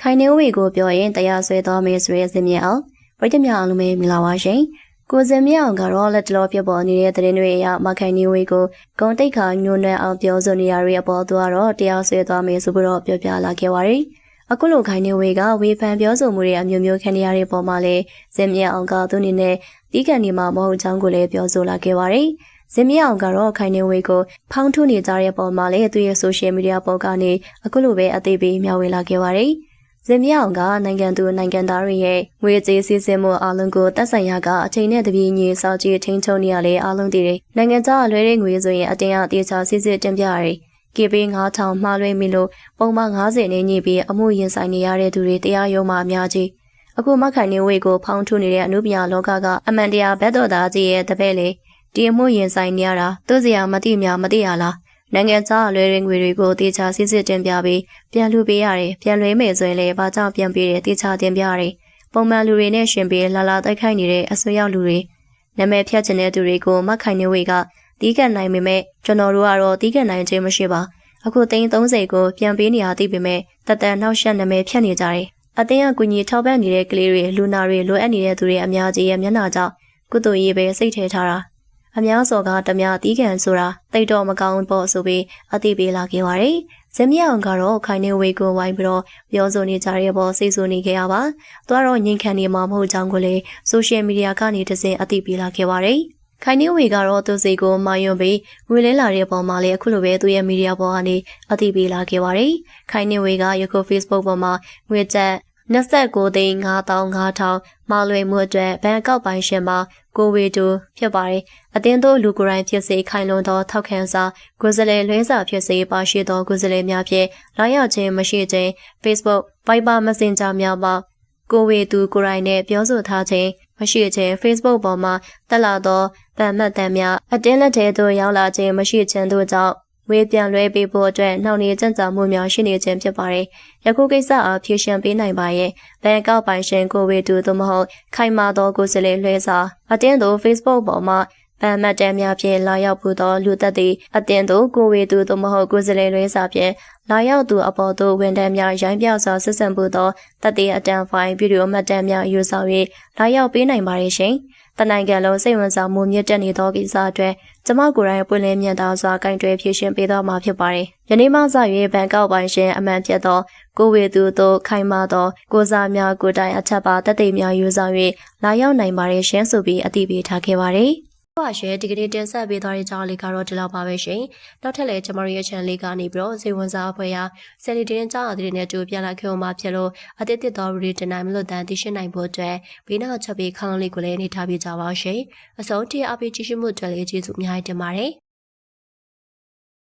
ခိုင်နေဝေကိုပြောရင်တရားစွဲသွားမယ်ဆိုရဲစင်မြေအောင်ပရိသတ်များအားလုံးပဲမင်္ဂလာပါရှင်ကိုစင်မြေအောင်ကတော့လက်တလောပြပေါ်နေတဲ့သတင်းတွေအရမခိုင်နေဝေကိုဂုံတိတ်ခါညွန်းနှံအောင်ပြောဆိုနေရတဲ့အပေါ်သူကတော့တရားစွဲသွားမယ်ဆိုပြီးတော့ပြောပြလာခဲ့ပါတယ်အခုလိုခိုင်နေဝေကဝေဖန်ပြောဆိုမှုတွေအမျိုးမျိုးခံနေရတဲ့ပုံမှာလဲစင်မြေအောင်ကသူအနေနဲ့တီးကန်ဒီမှာမဟုတ်ချောင်းကိုလည်းပြောဆိုလာခဲ့ပါတယ်။ဇင်မြအောင်ကတော့ခိုင်နေဝေကိုဖောင်းထုနေကြတဲ့ပုံမှာလည်းသူရဲ့ social media ပေါ်ကနေအခုလိုပဲအသေးပေးမျှဝေလာခဲ့ပါတယ်။ ဇင်မြအောင်ကနိုင်ငံသူနိုင်ငံသားတွေရဲ့ငွေကြေးစည်းစိမ်မှုအလုံးကိုတက်ဆိုင်ရာကအချိန်နဲ့တပြေးညီစောင့်ကြည့်ထိန်းချုပ်နေရလေအလုံးတည်တယ်။နိုင်ငံသားအလွဲတဲ့ငွေဆိုရင်အတင်းအတေချာစစ်စစ်တင်ပြရတယ်။ KB 9000မှားလွှဲမိလို့ပုံမှန်90နဲ့ညှိပြီးအမှုရင်ဆိုင်နေရတဲ့သူတွေတရားရုံးမှာအများကြီးအခုမခိုင်နေဝေကိုဖောင်းထုနေတဲ့အနုပညာလောကကအမှန်တရားဘက်တော်သားကြီးရဲ့တပည့်လေဒီအမှုရင်ဆိုင်နေရတာသူစရာမတိများမတိရလား နိုင်ငံသားအလွဲရင်ငွေတွေကိုတေချာစစ်စစ်တင်ပြပြီးပြန်လူပေးရတယ်ပြန်လွှဲမယ်ဆိုရင်လည်းဘာကြောင့်ပြန်ပေးတယ်တေချာတင်ပြရတယ်ပုံမှန်လူတွေနဲ့ရှင်ပြီးလာလာတိုက်ခိုက်နေတဲ့အဆွေရောက်လူတွေနာမည်ဖြတ်ချင်တဲ့သူတွေကိုမခိုင်နေဝေကတီးကန်နိုင်ပေမဲ့ကျွန်တော်တို့ကတော့တီးကန်နိုင်ခြင်းမရှိပါအခုသိန်း30ကိုပြန်ပေးနေရသိပေမဲ့တတန်နောက်ရှက်နာမည်ဖြတ်နေကြတယ်အတင်းအကူကြီးထောက်ပံ့နေတဲ့ကလေးတွေလူနာတွေလိုအပ်နေတဲ့သူတွေအများကြီးရဲ့မျက်နှာကြောင့်ကုသိုလ်ရေးပဲစိတ်ထဲထားတာ အများစော်ကတမတီးကန်ဆိုတာတိတ်တော့မကောင်းပေါ့ဆိုပြီးအတိပေးလာခဲ့ပါတယ်။ဇင်မြေအောင်ကတော့ခိုင်နေဝေကိုဝိုင်းပြီးတော့ပြောဆိုနေကြတဲ့ပေါ်စိတ်ဆိုးနေခဲ့ရပါ။သူကတော့ငင်ခံနေမှာမဟုတ်ကြောင်းကိုလည်းဆိုရှယ်မီဒီယာကနေတစင်အတိပေးလာခဲ့ပါတယ်။ခိုင်နေဝေကတော့သူစိတ်ကိုမာယွန်ပြီးငွေလဲလာတဲ့ပုံမှာလည်းအခုလိုပဲသူရဲ့မီဒီယာပေါ်ကနေအတိပေးလာခဲ့ပါတယ်။ခိုင်နေဝေကယခု Facebook ပေါ်မှာငွေကျပ် 29သိန်း5500မော်လွေမှုအတွက်ဘဏ်ကောက်ပိုင်းရှင်မှာကိုဝေတူဖြစ်ပါတယ်။အတင်းတို့လူကိုယ်တိုင်ဖြစ်စေခိုင်လုံသောထောက်ခံစာကိုယ်စားလှယ်လွှဲစာဖြစ်စေပါရှိသောကိုယ်စားလှယ်များဖြင့်လာရောက်ခြင်းမရှိခြင်း Facebook Viber Messenger များမှာကိုဝေတူကိုယ်တိုင်နဲ့ပြောဆိုထားခြင်းမရှိခြင်း Facebook ပေါ်မှာတက်လာသောဗန်မှတ်တမ်းများအတင်းလက်ထဲသို့ရောက်လာခြင်းမရှိခြင်းတို့ကြောင့် ဝေးပြန်လွှဲပေးဖို့အတွက်နှောင့်နှေးကြံ့ကြာမှုများရှိနေခြင်းဖြစ်ပါတယ်။ယခုကိစ္စအားဖြေရှင်းပေးနိုင်ပါရဲ့။ဘန်ကောက်ပိုင်ရှင်ကိုဝေတူသို့မဟုတ်ခိုင်မာသောကိုယ်စားလှယ်လွှဲစာအတင်းသို့ Facebook ပေါ်မှာ ဗန်မတ်တမ်းများဖြင့်လာရောက်ဖို့သောလူသက်သည့်အတင်းသို့ကိုဝေသူသို့မဟုတ်ကိုယ်စားလှယ်လွှဲစာဖြင့်လာရောက်သူအပေါ်သို့ဝန်ထမ်းများရိုင်းပြစွာဆက်ဆံဖို့သောသက်သေအတန်းဖိုင်ဗီဒီယိုမှတ်တမ်းများယူဆောင်၍လာရောက်ပေးနိုင်ပါရဲ့ရှင်။တနိုင်ငံလုံးစိတ်ဝင်စားမှုမြင့်တက်နေသောကိစ္စအတွက်ကျမကိုယ်တိုင်ပွင့်လင်းမြတ်သားစွာကင်တွယ်ဖြည့်ရှင်ပေးသွားမှာဖြစ်ပါတယ်။ယနေ့မှစ၍ဘန်ကောက်ပိုင်းရှင်အမှန်ပြတ်သောကိုဝေသူတို့ခိုင်မာသောကိုစားများကိုတိုင်အချက်ပါတက်သိများယူဆောင်၍လာရောက်နိုင်ပါတယ်ရှင်ဆိုပြီးအသိပေးထားခဲ့ပါတယ်။ ပါရှယ်ဒီကနေ့တင်ဆက်ပေးသွားတဲ့ကြောင်းလေးကတော့ဒီလောက်ပါပဲရှင်။နောက်ထပ်လည်းကျမတို့ရဲ့ channel လေးကနေပြီးတော့ဇေဝန်စားအဖွဲ့ရာဆယ်လီတင်ကြောင်းအသစ်နဲ့တူပြန်လာခဲ့အောင်မှာဖြစ်လို့အသစ်တစ်တော်ရီတင်နိုင်မလို့တန်သိရှိနိုင်ဖို့အတွက်ဘေးနောက်ချက်ပေးခေါင်းလေးကိုလည်းနေထားပြကြပါရှင်။အဆုံးထိအပိကြည့်ရှုမှုအတွက်လည်းကျေးဇူးအများကြီးတင်ပါတယ်။